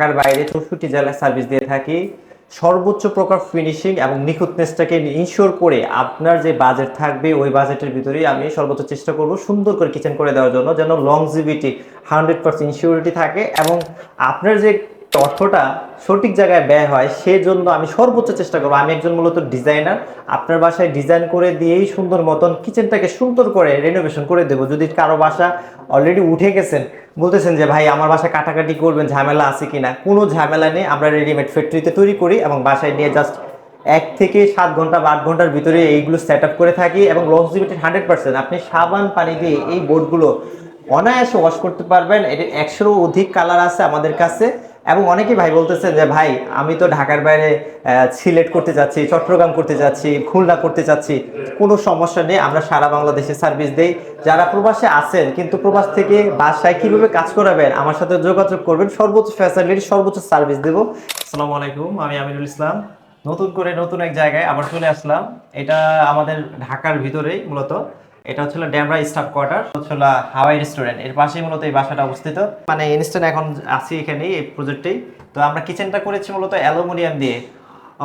ঢাকার বাইরে চৌষট্টি জেলায় সার্ভিস দিয়ে থাকি। সর্বোচ্চ প্রকার ফিনিশিং এবং নিখুঁতনেসটাকে ইনশিওর করে আপনার যে বাজেট থাকবে, ওই বাজেটের ভিতরেই আমি সর্বোচ্চ চেষ্টা করব সুন্দর করে কিচেন করে দেওয়ার জন্য, যেন লংজিভিটি হান্ড্রেড পার্সেন্ট ইনশিওরিটি থাকে এবং আপনার যে অর্থটা সঠিক জায়গায় ব্যয় হয়, সেজন্য আমি সর্বোচ্চ চেষ্টা করব। আমি একজন মূলত ডিজাইনার। আপনার বাসায় ডিজাইন করে দিয়েই সুন্দর মতন কিচেনটাকে সুন্দর করে রেনোভেশন করে দেবো। যদি কারও বাসা অলরেডি উঠে গেছেন, বলতেছেন যে, ভাই, আমার বাসায় কাটাকাটি করবেন, ঝামেলা আছে কিনা? কোনো ঝামেলা নেই। আমরা রেডিমেড ফ্যাক্টরিতে তৈরি করি এবং বাসায় নিয়ে জাস্ট এক থেকে সাত ঘণ্টা বা আট ঘণ্টার ভিতরে এইগুলো সেট আপ করে থাকি এবং লংজিভিটি হান্ড্রেড পার্সেন্ট আপনি সাবান, পানি দিয়ে এই বোর্ডগুলো অনায়াসে ওয়াশ করতে পারবেন। এটির একশোরও অধিক কালার আছে আমাদের কাছে। এবং অনেকেই ভাই বলতেছেন যে, ভাই, আমি তো ঢাকার বাইরে সিলেট করতে যাচ্ছি, চট্টগ্রাম করতে যাচ্ছি, খুলনা করতে যাচ্ছি। কোনো সমস্যা নেই, আমরা সারা বাংলাদেশে সার্ভিস দেই। যারা প্রবাসে আছেন, কিন্তু প্রবাস থেকে বাসায় কীভাবে কাজ করাবেন, আমার সাথে যোগাযোগ করবেন। সর্বোচ্চ ফ্যাসিলিটি সর্বোচ্চ সার্ভিস দেবো। আসসালামু আলাইকুম, আমি আমিনুল ইসলাম। নতুন করে নতুন এক জায়গায় আবার চলে আসলাম। এটা আমাদের ঢাকার ভিতরেই মূলত। এটা হচ্ছে ড্যামরা স্টাফ কোয়ার্টার হচ্ছিল হাওয়াই রেস্টুরেন্ট। এর পাশেই মূলত এই বাসাটা অবস্থিত। মানে ইনস্ট্যান্ট এখন আছি এখানে, এই প্রজেক্টেই। তো আমরা কিচেনটা করেছি মূলত অ্যালুমিনিয়াম দিয়ে।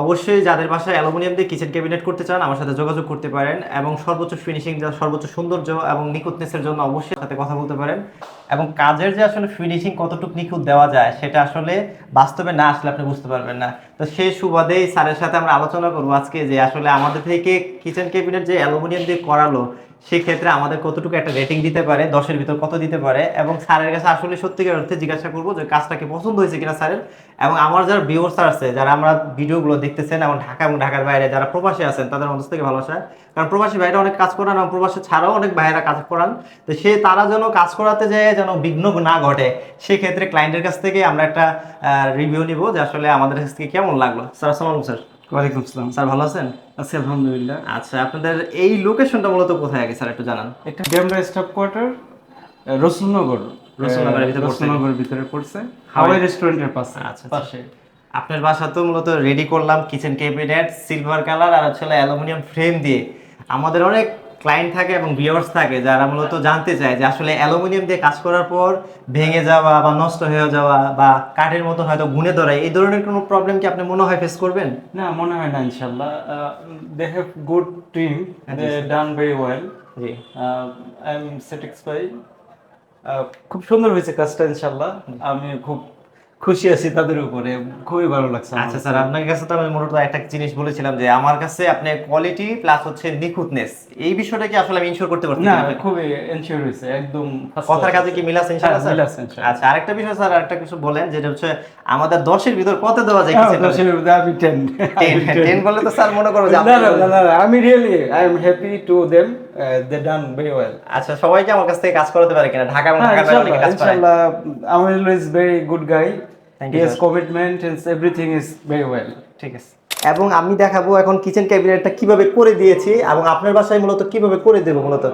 অবশ্যই যাদের বাসায় অ্যালুমিনিয়াম দিয়ে কিচেন ক্যাবিনেট করতে চান, আমার সাথে যোগাযোগ করতে পারেন এবং সর্বোচ্চ ফিনিশিং সর্বোচ্চ সৌন্দর্য এবং নিকুটনেসের জন্য অবশ্যই সাথে কথা বলতে পারেন। এবং কাজের যে আসলে ফিনিশিং কতটুকু নিখুঁত দেওয়া যায়, সেটা আসলে বাস্তবে না আসলে আপনি বুঝতে পারবেন না। তো সেই সুবাদেই স্যারের সাথে আমরা আলোচনা করব আজকে যে আসলে আমাদের থেকে কিচেন ক্যাবিনেট যে অ্যালুমিনিয়াম দিয়ে করালো, সেক্ষেত্রে আমাদের কতটুকু একটা রেটিং দিতে পারে, দশের ভিতর কত দিতে পারে এবং স্যারের কাছে আসলে সত্যিকার অর্থে জিজ্ঞাসা করব যে কাজটাকে পছন্দ হয়েছে কিনা স্যারের? এবং আমার যারা ভিউয়ার্স আছে, যারা আমরা ভিডিওগুলো দেখতেছেন এবং ঢাকা এবং ঢাকার বাইরে যারা প্রবাসী আছেন, তাদের মধ্যে থেকে ভালোবাসা কারণ প্রবাসী ভাইরা অনেক কাজ করান এবং প্রবাসী ছাড়াও অনেক ভাইয়েরা কাজ করান। তো সে তারা যেন কাজ করাতে যায় যেন বিঘ্ন না ঘটে সেক্ষেত্রে ক্লায়েন্টের কাছ থেকে আমরা একটা রিভিউ নিব যে আসলে আমাদের কাছ থেকে কেমন লাগল। স্যার আসসালাম স্যার। ওয়ালাইকুম আসসালাম। স্যার ভালো আছেন? আছি আলহামদুলিল্লাহ। আচ্ছা আপনাদের এই লোকেশনটা মূলত কোথায় আগে স্যার একটু জানান। ডেমরা স্টাফ কোয়ার্টার রসুলনগর রসুলনগরের ভিতরে পড়ছে। রসুলনগরের ভিতরে পড়ছে। হাওয়াই রেস্টুরেন্টের পাশে। আচ্ছা, আচ্ছা। পাশে। আপনার বাসা তো মূলত রেডি করলাম কিচেন ক্যাবিনেট সিলভার কালার আর অ্যালুমিনিয়াম ফ্রেম দিয়ে। আমাদের অনেক ক্লায়েন্ট থাকে এবং ভিউয়ার্স থাকে যারা মূলত জানতে চায় যে আসলে অ্যালুমিনিয়াম দিয়ে কাজ করার পর ভেঙে যাওয়া বা নষ্ট হয়ে যাওয়া বা কাঠের মতো হয়তো গুনে ধরা এই ধরনের কোনো প্রবলেম কি আপনি মনে হয় ফেস করবেন? না মনে হয় না ইনশাল্লাহ they have good team they done very well ji. I am satisfy খুব সুন্দর হয়েছে কাজটা ইনশাল্লাহ আমি খুব খুশি আছি তাদের উপরে খুবই ভালো লাগছে আচ্ছা স্যার আপনার কাছে তো আমি মূলত একটা জিনিস বলেছিলাম যে আমার কাছে আপনি কোয়ালিটি প্লাস হচ্ছে নিখুঁতনেস এই বিষয়টা কি আসলে আমি ইনশোর করতে পারছি না খুবই এনশিওর হয়েছে একদম কথার। কাছে কি মিল আছে ইনশাআল্লাহ হ্যাঁ, স্যার? মিল আছে ইনশাআল্লাহ। আচ্ছা আরেকটা বিষয় স্যার আরেকটা কিছু বলেন যেটা হচ্ছে আমাদের দশের ভিতর কত দেওয়া যায় হ্যাঁ, কিচেন দশের মধ্যে আমি টেন টেন টেন বললে তো স্যার মনে করো যে না না না, আমি really I am happy to them they done very well আচ্ছা সবাইকে আমার কাছ থেকে কাজ করাতে পারে কিনা? ঢাকা এবং ঢাকার বাইরে কাজ করে ইনশাআল্লাহ Amir is very good guy You, has commitment and everything is very well ঠিক আছে। এবং আমি দেখাবো এখন কিচেন ক্যাবিনেটটা কীভাবে করে দিয়েছি এবং আপনার বাসায় মূলত কীভাবে করে দেবো মূলত।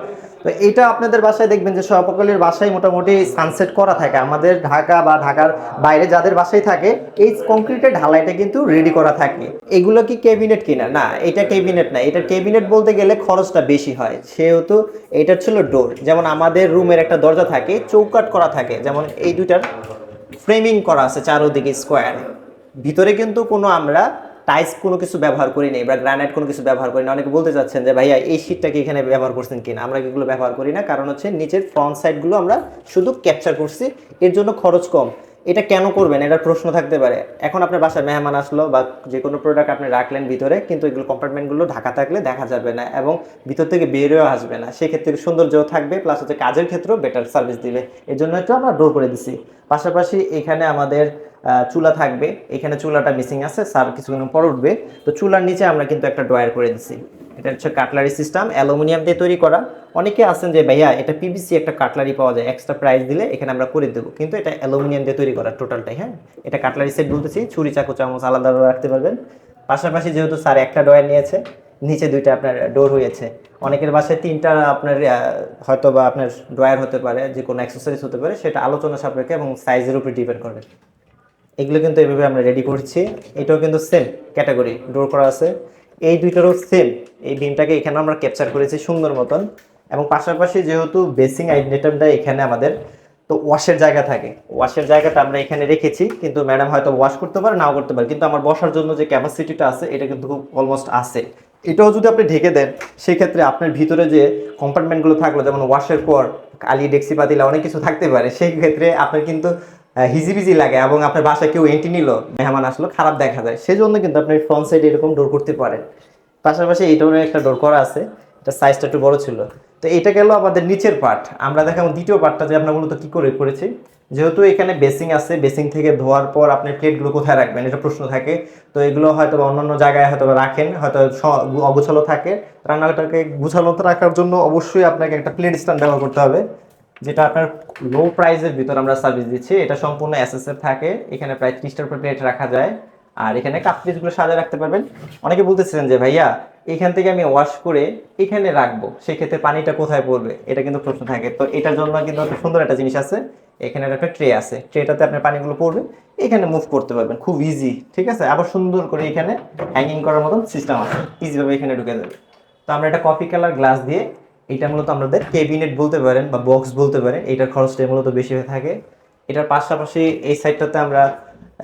তো এটা আপনাদের বাসায় দেখবেন যে সপকালের বাসায় মোটামুটি সানসেট করা থাকে। আমাদের ঢাকা বা ঢাকার বাইরে যাদের বাসায় থাকে এই কংক্রিটের ঢালাইটা কিন্তু রেডি করা থাকে। এগুলো কি ক্যাবিনেট কিনা? না এটা ক্যাবিনেট না। এটা ক্যাবিনেট বলতে গেলে খরচটা বেশি হয়। সেহেতু এটা ছিল ডোর যেমন আমাদের রুমের একটা দরজা থাকে চৌকাট করা থাকে। যেমন এই দুইটার ফ্রেমিং করা আছে চারোদিকে স্কোয়ার। ভিতরে কিন্তু কোনো আমরা টাইস কোনো কিছু ব্যবহার করি নাই বা গ্রানাইট কোনো কিছু ব্যবহার করি না অনেকে বলতে চাচ্ছেন যে, ভাইয়া, এই শীটটাকে এখানে ব্যবহার করছেন কিনা? আমরা এগুলো ব্যবহার করি না। কারণ হচ্ছে নিচের ফ্রন্ট সাইডগুলো আমরা শুধু ক্যাপচার করছি। এর জন্য খরচ কম। এটা কেন করবেন? এটার প্রশ্ন থাকতে পারে। এখন আপনার বাসায় মেহমান আসলো বা যে কোনো প্রোডাক্ট আপনি রাখলেন ভিতরে, কিন্তু এগুলো কম্পার্টমেন্টগুলো ঢাকা থাকলে দেখা যাবে না এবং ভিতর থেকে বেরোও আসবে না। সেক্ষেত্রে সৌন্দর্যও থাকবে প্লাস হচ্ছে কাজের ক্ষেত্রেও বেটার সার্ভিস দিবে। এর জন্য একটু আমরা ডোর করে দিছি। পাশাপাশি এখানে আমাদের চুলা থাকবে। এখানে চুলাটা মিসিং আছে স্যার কিছুক্ষণ পর উঠবে। তো চুলার নিচে আমরা কিন্তু একটা ড্রয়ার করে দিছি। এটা হচ্ছে কাটলারি সিস্টেম অ্যালুমিনিয়াম দিয়ে তৈরি করা। অনেকে আছেন যে, ভাইয়া, এটা পিভিসি একটা কাটলারি পাওয়া যায় এক্সট্রা প্রাইস দিলে এখানে আমরা করে দেবো। কিন্তু এটা অ্যালুমিনিয়াম দিয়ে তৈরি করা টোটালটাই হ্যাঁ? এটা কাটলারি সেট বলতেছি, ছুরি, চাকু, চামচ আলাদা রাখতে পারবেন। পাশাপাশি যেহেতু স্যার একটা ড্রয়ার নিয়েছে, নিচে দুইটা আপনার ডোর হয়েছে। অনেকের বাসায় তিনটা আপনার হয়তো বা আপনার ড্রয়ার হতে পারে যে কোনো অ্যাক্সেসরিজ হতে পারে, সেটা আলোচনা সাপেক্ষে এবং সাইজের উপর ডিপেন্ড করবে এগুলো কিন্তু এভাবে আমরা রেডি করছি। এটাও কিন্তু সেম ক্যাটাগরি ডোর করা আছে। এই দুইটারও সেম এই বিমটাকে এখানে আমরা ক্যাপচার করেছি সুন্দর মতন। এবং পাশাপাশি যেহেতু বেসিং আইটেমটা এখানে আমাদের তো ওয়াশের জায়গা থাকে। ওয়াশের জায়গাটা আমরা এখানে রেখেছি, কিন্তু ম্যাডাম হয়তো ওয়াশ করতে পারে, নাও করতে পারে। কিন্তু আমার বসার জন্য যে ক্যাপাসিটিটা আছে, এটা কিন্তু খুব অলমোস্ট আছে। এটাও যদি আপনি ঢেকে দেন, সেক্ষেত্রে আপনার ভিতরে যে কম্পার্টমেন্টগুলো থাকল, যেমন ওয়াশের পর, কালি ডেক্সি পাতিলা অনেক কিছু থাকতে পারে। সেই ক্ষেত্রে আপনার কিন্তু হিজিবিজি লাগে এবং আপনার বাসায় কেউ এন্ট্রি নিল, মেহমান আসলো, খারাপ দেখা যায়। সেই জন্য কিন্তু আপনি ফ্রন্ট সাইডে এরকম ডোর করতে পারেন। পাশাপাশি এইটারও একটা ডোর করা আছে, এটা সাইজটা একটু বড় ছিল। তো এটা গেল আমাদের নিচের পার্ট আমরা দেখাবো দ্বিতীয় পার্টটা যে আমরা মূলত কি করে করেছি। যেহেতু এখানে বেসিং আছে বেসিং থেকে ধোয়ার পর আপনি প্লেটগুলো কোথায় রাখবেন, এটা প্রশ্ন থাকে। তো এগুলো হয়তো বা অন্যান্য জায়গায় হয়তো রাখেন, হয়তো অগোছালো থাকে। রান্নাটাকে গুছালো রাখার জন্য অবশ্যই আপনাকে একটা প্লেট স্ট্যান্ড ব্যবহার করতে হবে। যেটা আপনার লো প্রাইসের ভিতর আমরা সার্ভিস দিচ্ছি, এটা সম্পূর্ণ এসএসএফ থাকে, এখানে প্রায় ত্রিশটার উপর প্লেট রাখা যায়। আর এখানে কাপ পিসগুলো সাজিয়ে রাখতে পারবেন। অনেকে বলতেছিলেন যে, ভাইয়া, এখান থেকে আমি ওয়াশ করে এখানে রাখব, সেক্ষেত্রে পানিটা কোথায় পড়বে? এটা কিন্তু প্রশ্ন থাকে। তো এটার জন্য কিন্তু একটা সুন্দর একটা জিনিস আছে। এখানে একটা ট্রে আছে। ট্রেটাতে আপনার পানিগুলো পড়বে। এখানে মুভ করতে পারবেন। খুব ইজি ঠিক আছে? আবার সুন্দর করে এখানে হ্যাঙ্গিং করার মতন সিস্টেম আছে। ইজিভাবে এখানে ঢুকে যাবে। তো আমরা একটা কফি কালার গ্লাস দিয়ে এটা মূলত আমাদের ক্যাবিনেট বলতে পারেন বা বক্স বলতে পারেন, এটার খরচটা মূলত বেশি হয়ে থাকে। এটার পাশাপাশি এই সাইডটাতে আমরা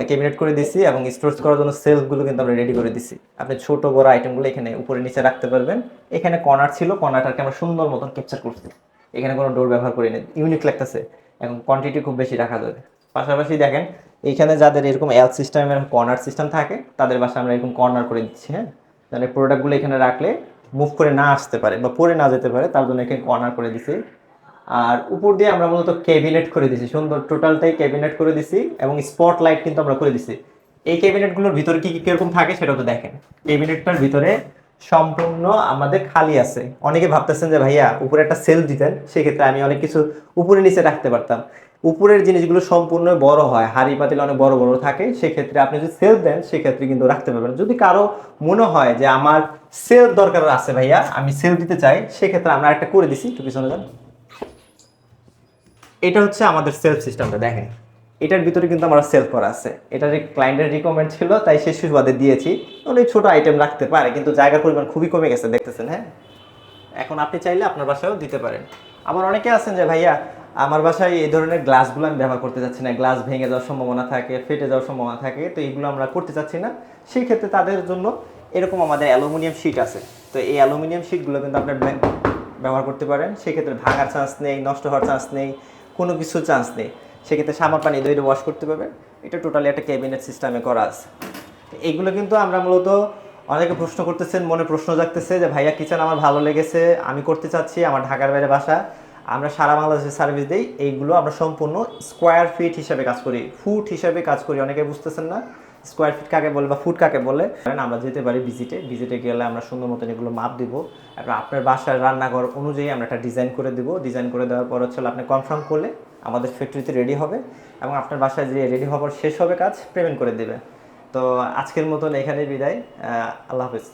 ক্যাবিনেট করে দিছি এবং স্টোরেজ করার জন্য সেলফগুলো কিন্তু আমরা রেডি করে দিছি। আপনি ছোট বড় আইটেমগুলো এখানে উপরে নিচে রাখতে পারবেন। এখানে কর্নার ছিল কর্নারটাকে আমরা সুন্দর মতন ক্যাপচার করছি। এখানে কোনো ডোর ব্যবহার করি না ইউনিক লাগতেছে। এখন কোয়ান্টিটি খুব বেশি রাখা যাবে। পাশাপাশি দেখেন, এইখানে যাদের এরকম এল সিস্টেমের কর্নার সিস্টেম থাকে, তাদের বাসায় আমরা এরকম কর্নার করে দিচ্ছি হ্যাঁ? তাহলে প্রোডাক্টগুলো এখানে রাখলে মুভ করে না আসতে পারে বা পরে না যেতে পারে, তার জন্য এখানে কর্নার করে দিছি। আর উপর দিয়ে আমরা মূলত ক্যাবিনেট করে দিছি, সুন্দর টোটালটাই ক্যাবিনেট করে দিছি এবং স্পট লাইট কিন্তু আমরা করে দিছি। এই ক্যাবিনেটগুলোর ভিতরে কি কি কীরকম থাকে সেটা তো দেখেন। ক্যাবিনেটটার ভিতরে সম্পূর্ণ আমাদের খালি আছে। অনেকে ভাবতেছেন যে, ভাইয়া, উপরে একটা সেল দিতেন, সেক্ষেত্রে আমি অনেক কিছু উপরে নিচে রাখতে পারতাম। উপরের জিনিসগুলো সম্পূর্ণ বড় হয়, হাড়ি পাতিল অনেক বড় বড় থাকে, সেক্ষেত্রে আপনি যদি সেল দেন, সেক্ষেত্রে কিন্তু রাখতে পারবেন। যদি কারও মনে হয় যে আমার সেল দরকার আছে ভাইয়া, আমি সেল দিতে চাই, সেক্ষেত্রে আমরা একটা করে দিছি। একটু পিছনে যান। এটা হচ্ছে আমাদের সেলফ সিস্টেমটা দেখেন। এটার ভিতরে কিন্তু আমার সেলফ করা আছে। এটার ক্লায়েন্টের রিকমেন্ড ছিল, তাই সে সুবাদে দিয়েছি। অনেক ছোট আইটেম রাখতে পারে, কিন্তু জায়গার পরিমাণ খুবই কমে গেছে, দেখতেছেন হ্যাঁ? এখন আপনি চাইলে আপনার বাসায়ও দিতে পারেন। আবার অনেকে আছেন যে, ভাইয়া আমার বাসায় এই ধরনের গ্লাসগুলো আমি ব্যবহার করতে চাচ্ছি না। গ্লাস ভেঙে যাওয়ার সম্ভাবনা থাকে, ফেটে যাওয়ার সম্ভাবনা থাকে, তো এইগুলো আমরা করতে চাচ্ছি না। সেই ক্ষেত্রে তাদের জন্য এরকম আমাদের অ্যালুমিনিয়াম শিট আছে। তো এই অ্যালুমিনিয়াম শিটগুলো কিন্তু আপনার ব্য- ব্যবহার করতে পারেন। সেক্ষেত্রে ভাঙার চান্স নেই, নষ্ট হওয়ার চান্স নেই, কোনো কিছু চান্স নেই। সেক্ষেত্রে সামার পানি দইটা ওয়াশ করতে পারবেন। এটা টোটালি একটা ক্যাবিনেট সিস্টেমে করা আছে। এইগুলো কিন্তু আমরা মূলত অনেকে প্রশ্ন করতেছেন, মনে প্রশ্ন জাগতেছে যে, ভাইয়া কিচেন আমার ভালো লেগেছে, আমি করতে চাচ্ছি, আমার ঢাকার বাইরে বাসা। আমরা সারা বাংলাদেশে সার্ভিস দিই, এইগুলো আমরা সম্পূর্ণ স্কোয়ার ফিট হিসাবে কাজ করি। ফুট হিসাবে কাজ করি, অনেকে বুঝতেছেন না। স্কোয়ার ফিট কাকে বলে বা ফুট কাকে বলে? কারণ আমরা যেতে পারি ভিজিটে ভিজিটে গেলে আমরা সুন্দর মতন এগুলো মাপ দিব। এবং আপনার বাসার রান্নাঘর অনুযায়ী আমরা একটা ডিজাইন করে দিব। ডিজাইন করে দেওয়ার পর হচ্ছে আপনি কনফার্ম করলে আমাদের ফ্যাক্টরিতে রেডি হবে এবং আপনার বাসায় যে রেডি হওয়ার শেষ হবে কাজ পেমেন্ট করে দেবে। তো আজকের মতন এখানে বিদায়। আল্লাহ হাফিজ।